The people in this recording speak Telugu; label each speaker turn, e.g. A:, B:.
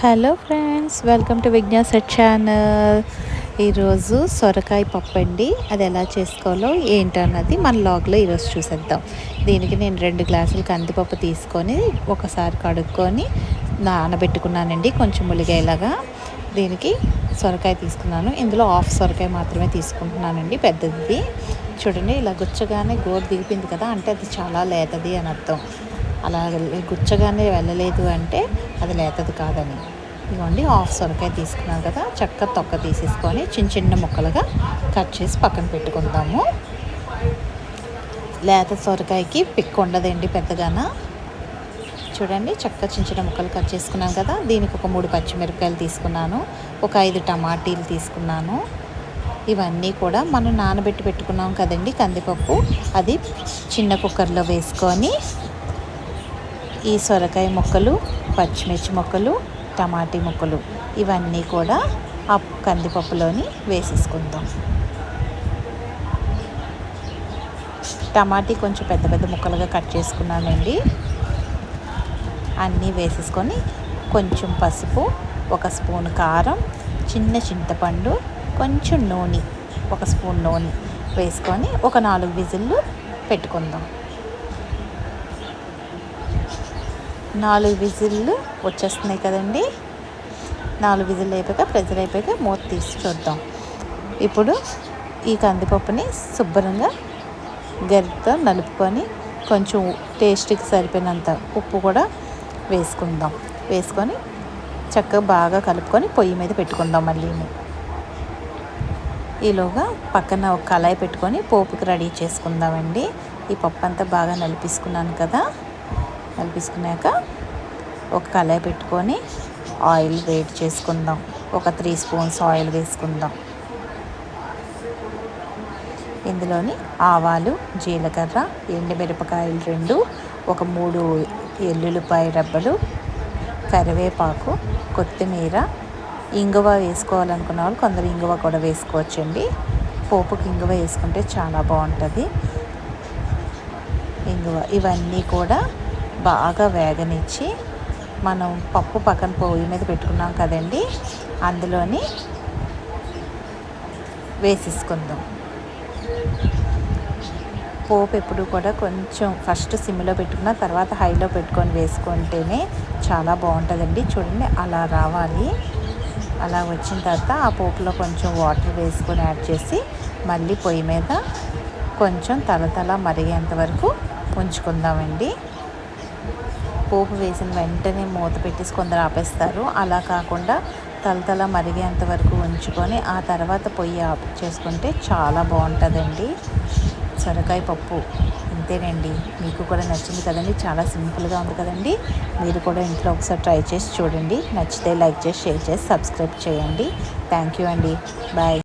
A: హలో ఫ్రెండ్స్ వెల్కమ్ టు విజ్ఞాస ఛానల్. ఈరోజు సొరకాయ పప్పు అండి అది ఎలా చేసుకోవాలో ఏంటన్నది మన లాగ్లో ఈరోజు చూసేద్దాం. దీనికి నేను రెండు గ్లాసులు కందిపప్పు తీసుకొని ఒకసారి కడుక్కొని నానబెట్టుకున్నానండి కొంచెం ములిగేలాగా. దీనికి సొరకాయ తీసుకున్నాను ఇందులో హాఫ్ సొరకాయ మాత్రమే తీసుకుంటున్నానండి పెద్దది. చూడండి ఇలా గుచ్చగానే గోరు దిగిపోయింది కదా అంటే అది చాలా లేతది అని అర్థం. అలా గుచ్చగానే వెళ్ళలేదు అంటే అది లేతది కాదని. ఇదిగోండి హాఫ్ సొరకాయ తీసుకున్నాను కదా చక్క తొక్క తీసేసుకొని చిన్న చిన్న ముక్కలుగా కట్ చేసి పక్కన పెట్టుకుందాము. లేత సొరకాయకి పిక్ ఉండదండి పెద్దగాన? చూడండి చక్క చిన్న చిన్న ముక్కలు కట్ చేసుకున్నాను కదా దీనికి ఒక మూడు పచ్చిమిరపకాయలు తీసుకున్నాను ఒక ఐదు టమాటీలు తీసుకున్నాను. ఇవన్నీ కూడా మనం నానబెట్టి పెట్టుకున్నాం కదండి కందిపప్పు. అది చిన్న కుక్కర్లో వేసుకొని ఈ సొరకాయ ముక్కలు పచ్చిమిర్చి ముక్కలు టమాటీ ముక్కలు ఇవన్నీ కూడా ఆ కందిపప్పులోని వేసేసుకుందాం. టమాటీ కొంచెం పెద్ద పెద్ద ముక్కలుగా కట్ చేసుకున్నానండి. అన్నీ వేసేసుకొని కొంచెం పసుపు ఒక స్పూన్ కారం చిన్న చింతపండు కొంచెం నూనె ఒక స్పూన్ నూనె వేసుకొని ఒక నాలుగు విజిల్లు పెట్టుకుందాం. నాలుగు విజిల్లు వచ్చేస్తున్నాయి కదండి. నాలుగు విజిల్ అయిపోయాక ప్రెజర్ అయిపోయాక మూత తీసి చూద్దాం. ఇప్పుడు ఈ కందిపప్పుని శుభ్రంగా గరిటతో నలుపుకొని కొంచెం టేస్ట్కి సరిపోయినంత ఉప్పు కూడా వేసుకుందాం. వేసుకొని చక్కగా బాగా కలుపుకొని పొయ్యి మీద పెట్టుకుందాం మళ్ళీ. ఈలోగా పక్కన ఒక కళాయి పెట్టుకొని పోపుకి రెడీ చేసుకుందామండి. ఈ పప్పు అంతా బాగా నలిపిసుకున్నాను కదా. కలిపేసుకున్నాక ఒక కళాయి పెట్టుకొని ఆయిల్ వేడి చేసుకుందాం. ఒక త్రీ స్పూన్స్ ఆయిల్ వేసుకుందాం. ఇందులోని ఆవాలు జీలకర్ర ఎండుమిరపకాయలు రెండు ఒక మూడు ఎల్లుల్లిపాయ రబ్బలు కరివేపాకు కొత్తిమీర ఇంగువ వేసుకోవాలనుకున్న వాళ్ళు కొందరు ఇంగువ కూడా వేసుకోవచ్చండి. పోపుకి ఇంగువ వేసుకుంటే చాలా బాగుంటుంది. ఇంగువ ఇవన్నీ కూడా బాగా వేగనిచ్చి మనం పప్పు పక్కన పొయ్యి మీద పెట్టుకున్నాం కదండి అందులోని వేసేసుకుందాం. పోపు ఎప్పుడు కూడా కొంచెం ఫస్ట్ సిమ్లో పెట్టుకున్న తర్వాత హైలో పెట్టుకొని వేసుకుంటేనే చాలా బాగుంటుందండి. చూడండి అలా రావాలి. అలా వచ్చిన తర్వాత ఆ పోపులో కొంచెం వాటర్ వేసుకొని యాడ్ చేసి మళ్ళీ పొయ్యి మీద కొంచెం తలతల మరిగేంత వరకు ఉంచుకుందామండి. పోపు వేసిన వెంటనే మూత పెట్టేసి కొందరు ఆపేస్తారు. అలా కాకుండా తలతల మరిగేంత వరకు ఉంచుకొని ఆ తర్వాత పొయ్యి ఆఫ్ చేసుకుంటే చాలా బాగుంటుందండి. సొరకాయ పప్పు అంతేనండి మీకు కూడా నచ్చింది కదండి. చాలా సింపుల్గా ఉంది కదండి. మీరు కూడా ఇంట్లో ఒకసారి ట్రై చేసి చూడండి. నచ్చితే లైక్ చేసి షేర్ చేసి సబ్స్క్రైబ్ చేయండి. థ్యాంక్ యూ అండి. బాయ్.